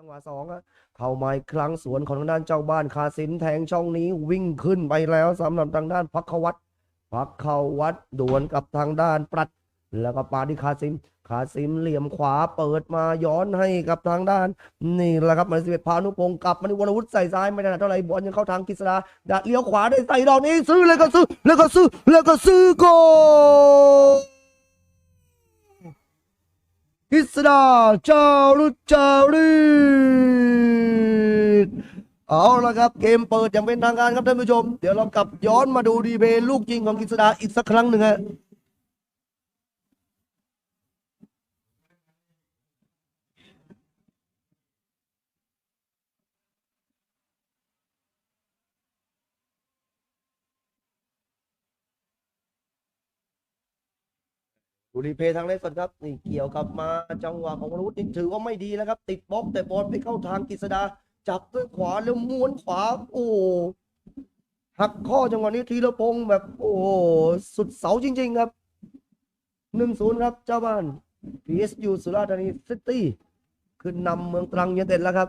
จังหวะสองอะเข้ามาอีกครั้งสวนของทางด้านเจ้าบ้านคาสินแทงช่องนี้วิ่งขึ้นไปแล้วสำหรับทางด้านพักขวัตพักขวัตดวลกับทางด้านปรัด แล้วก็ปาที่คาซิม คาซิมเหลี่ยมขวาเปิดมาย้อนให้กับทางด้าน นี่แหละครับมันสิบเอ็ดพานุพงศ์กลับมาในวรวุฒิใส่ซ้ายไม่ได้เท่าไหร่บอลยังเข้าทางกฤษดาดะเลี้ยวขวาได้ใส่ดอกนี้ซื้อเลยก็ซื้อแล้วก็ซื้อแล้วก็ซื้อโก ลกฤษดาจารุจารีเอาละครับเกมเปิดอย่างเป็นทางการครับท่านผู้ชม เดี๋ยวเรากลับย้อนมาดูดีเบลูกจริงของกฤษดาอีกสักครั้งหนึ่งฮะ ดูรีเพย์ทางเลนสดครับนี่เกี่ยวกับมาจังหวะของวรวุฒินี่ถือว่าไม่ดีแล้วครับ ติดบล็อกแต่บอลไปเข้าทางกฤษดา จับด้วยขวาแล้วม้วนขวา โอ้หักข้อจังหวะนี้ธีรพงศ์แบบ โอ้สุดเสาจริง ๆ ครับหนึ่งศูนย์ครับ เจ้าบ้าน PSU สุราษฎร์ธานีซิตี้ขึ้นนำเมืองตรังยูไนเต็ดแล้วครับ